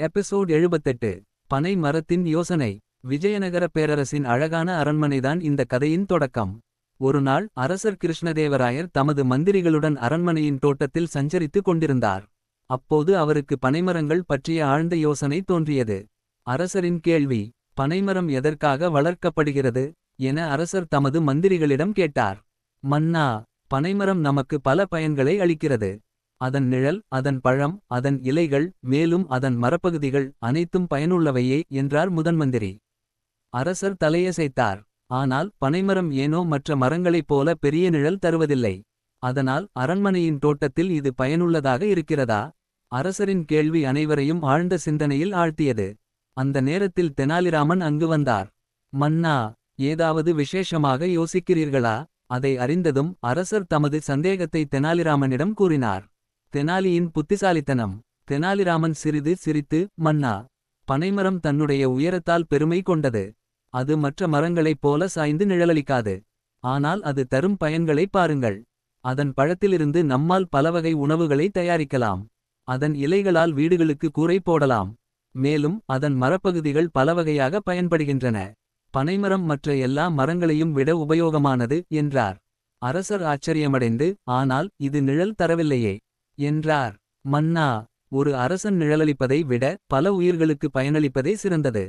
Episode எழுபத்தெட்டு பனை மரத்தின் யோசனை. விஜயநகர பேரரசின் அழகான அரண்மனைதான் இந்த கதையின் தொடக்கம். ஒருநாள் அரசர் கிருஷ்ணதேவராயர் தமது மந்திரிகளுடன் அரண்மனையின் தோட்டத்தில் சஞ்சரித்துக் கொண்டிருந்தார். அப்போது அவருக்கு பனைமரங்கள் பற்றிய ஆழ்ந்த யோசனை தோன்றியது. அரசரின் கேள்வி பனைமரம் எதற்காக வளர்க்கப்படுகிறது? என அரசர் தமது மந்திரிகளிடம் கேட்டார். மன்னா பனைமரம் நமக்கு பல பயன்களை அளிக்கிறது. அதன் நிழல் அதன் பழம் அதன் இலைகள் மேலும் அதன் மரப்பகுதிகள் அனைத்தும் பயனுள்ளவையே என்றார் முதன்மந்திரி. அரசர் தலையசைத்தார். ஆனால் பனைமரம் ஏனோ மற்ற மரங்களைப் போல பெரிய நிழல் தருவதில்லை. அதனால் அரண்மனையின் தோட்டத்தில் இது பயனுள்ளதாக இருக்கிறதா? அரசரின் கேள்வி அனைவரையும் ஆழ்ந்த சிந்தனையில் ஆழ்த்தியது. அந்த நேரத்தில் தெனாலிராமன் அங்கு வந்தார். மன்னா ஏதாவது விசேஷமாக யோசிக்கிறீர்களா? அதை அறிந்ததும் அரசர் தமது சந்தேகத்தை தெனாலிராமனிடம் கூறினார். தெனாலியின் புத்திசாலித்தனம். தெனாலிராமன் சிறிது சிரித்து மன்னா பனைமரம் தன்னுடைய உயரத்தால் பெருமை கொண்டது. அது மற்ற மரங்களைப் போல சாய்ந்து நிழலளிக்காது. ஆனால் அது தரும் பயன்களை பாருங்கள். அதன் பழத்திலிருந்து நம்மால் பலவகை உணவுகளை தயாரிக்கலாம். அதன் இலைகளால் வீடுகளுக்கு கூரை போடலாம். மேலும் அதன் மரப்பகுதிகள் பலவகையாக பயன்படுகின்றன. பனைமரம் மற்ற எல்லா மரங்களையும் விட உபயோகமானது என்றார். அரசர் ஆச்சரியமடைந்து ஆனால் இது நிழல் தரவில்லையே. என்றார். மன்னா ஒரு அரசன் நிழலளிப்பதை விட பல உயிர்களுக்கு பயனளிப்பதே சிறந்தது.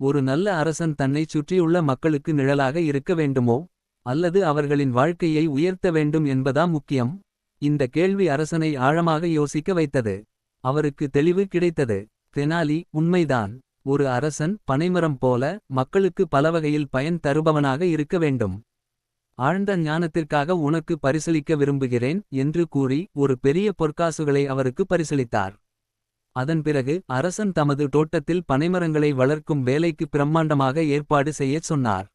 ஒரு நல்ல அரசன் தன்னைச் சுற்றியுள்ள மக்களுக்கு நிழலாக இருக்க வேண்டுமோ? அல்லது அவர்களின் வாழ்க்கையை உயர்த்த வேண்டும் என்பதா முக்கியம். இந்த கேள்வி அரசனை ஆழமாக யோசிக்க வைத்தது. அவருக்கு தெளிவு கிடைத்தது. தெனாலி உண்மைதான். ஒரு அரசன் பனைமரம் போல மக்களுக்கு பலவகையில் பயன் தருபவனாக இருக்க வேண்டும். ஆழ்ந்த ஞானத்திற்காக உனக்கு பரிசளிக்க விரும்புகிறேன் என்று கூறி ஒரு பெரிய பொற்காசுகளை அவருக்கு பரிசளித்தார். அதன் பிறகு அரசன் தமது தோட்டத்தில் பனைமரங்களை வளர்க்கும் வேலைக்கு பிரம்மாண்டமாக ஏற்பாடு செய்யச் சொன்னார்.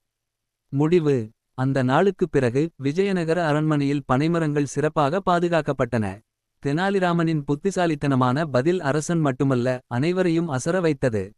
முடிவு. அந்த நாளுக்குப் பிறகு விஜயநகர அரண்மனையில் பனைமரங்கள் சிறப்பாக பாதுகாக்கப்பட்டன. தெனாலிராமனின் புத்திசாலித்தனமான பதில் அரசன் மட்டுமல்ல அனைவரையும் அசர வைத்தது.